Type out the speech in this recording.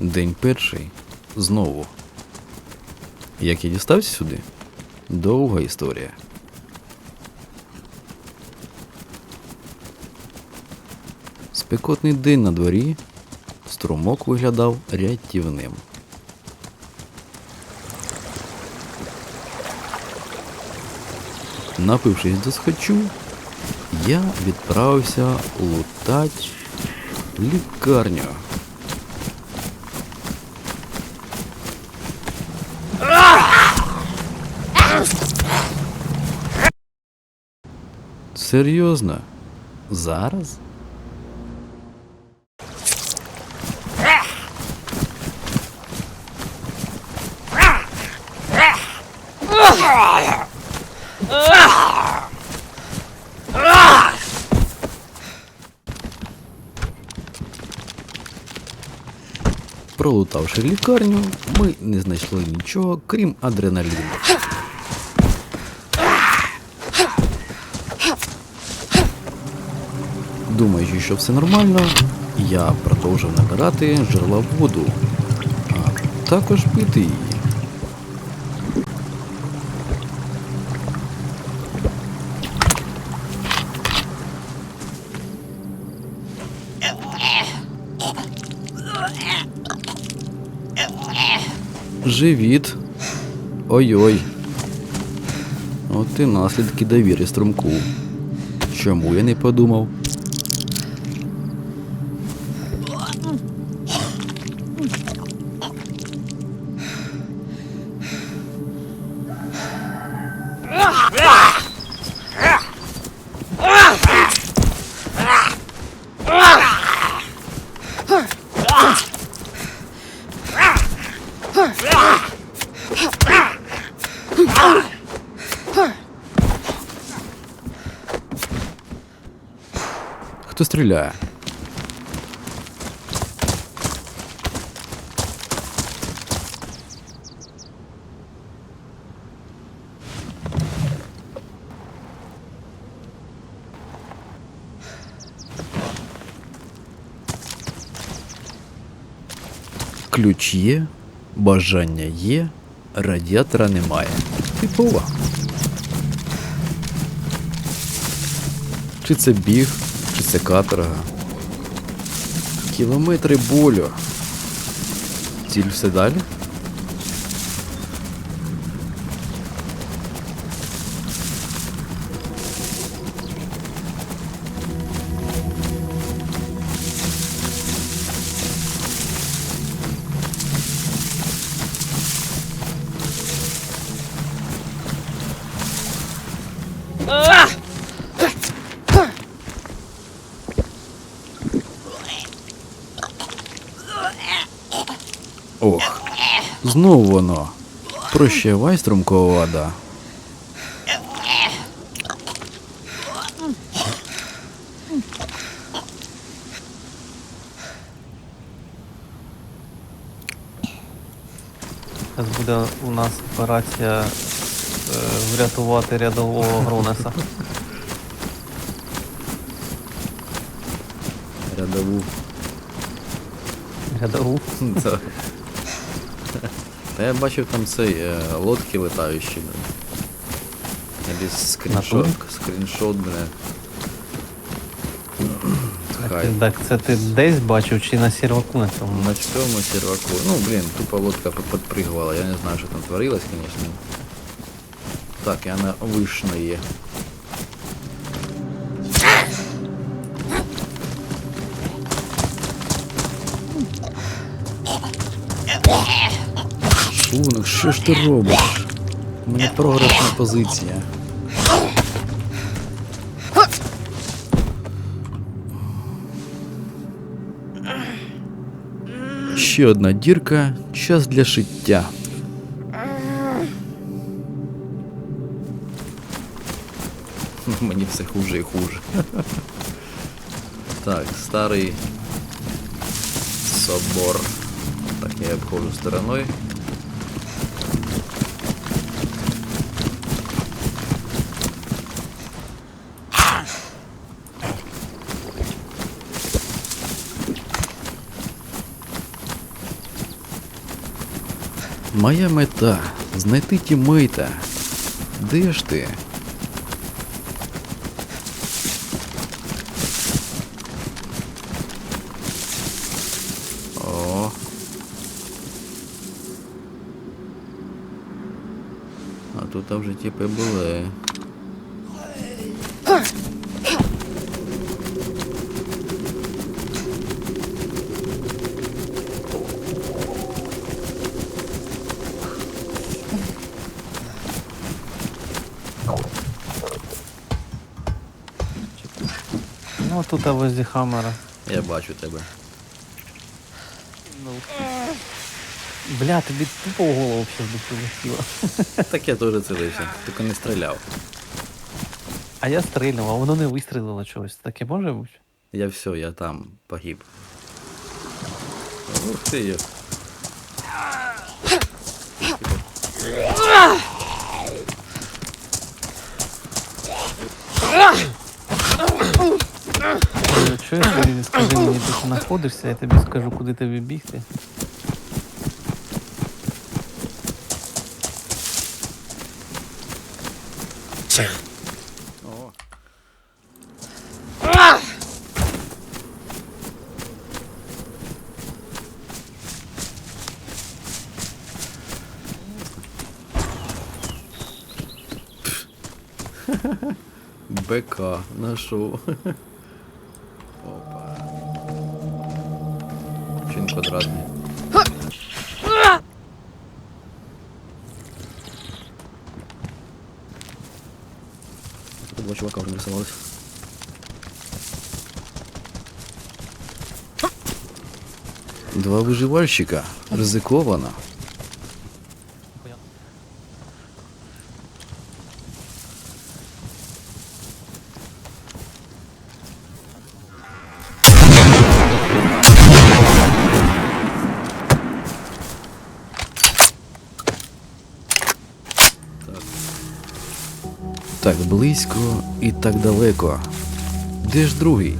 День перший. Знову. Як я дістався сюди? Довга історія. Спекотний день на дворі. Струмок виглядав рятівним. Напившись до схочу, я відправився лутать лікарню. Серйозно? Зараз? Пролутавши лікарню, ми не знайшли нічого, крім адреналіну. Думаючи, що все нормально, я продовжив набирати жерла воду, а також пити її. Живіт. Ой-ой. От і наслідки довіри струмку. Чому я не подумав? Хто стріляє? Ключ є, бажання є, радіатора немає. Типова. Чи це біг, чи це каторга. Кілометри болю. Ціль все далі? Ох, знову воно. Прощавай, струмкова вода. Зараз буде у нас операція е, врятувати рядового Гронеса. Рядову. Рядову. Це- Та я бачив там цей е, лодки летаючі. Якийсь скріншот, Натурі? скріншот, бля. Хай. Так це ти десь бачив чи на сірваку на цьому? На цьому серваку. Ну, блін, тупо лодка подпрыгувала. Я не знаю, що там творилось, конечно. Так, і вона вишної. Шунок, що ж ти робиш? У мене програшна позиція. Ще одна дірка, час для шиття. Мені все хуже і хуже. Так, старий собор. Так, я обходжу стороною. Моя мета знайти тімейта. Де ж ти? О. А тут вже типи були. Тут возле хаммера. Я бачу тебе. Ну. Бля, тобі тупо в голову взагалі прилетіло. Так я теж цілився, тільки не стріляв. А я стрільнув, а воно не вистрілило чогось. Таке може бути? Я все, я там погиб. Ух ти. Ну, Чуєш, ти скажи мені, де ти знаходишся, я тобі скажу, куди тобі бігти. БК нашел. Квадратный. Два чувака уже нарисовалось. Два выживальщика. Ризиковано. Так близько і так далеко. Де ж другий?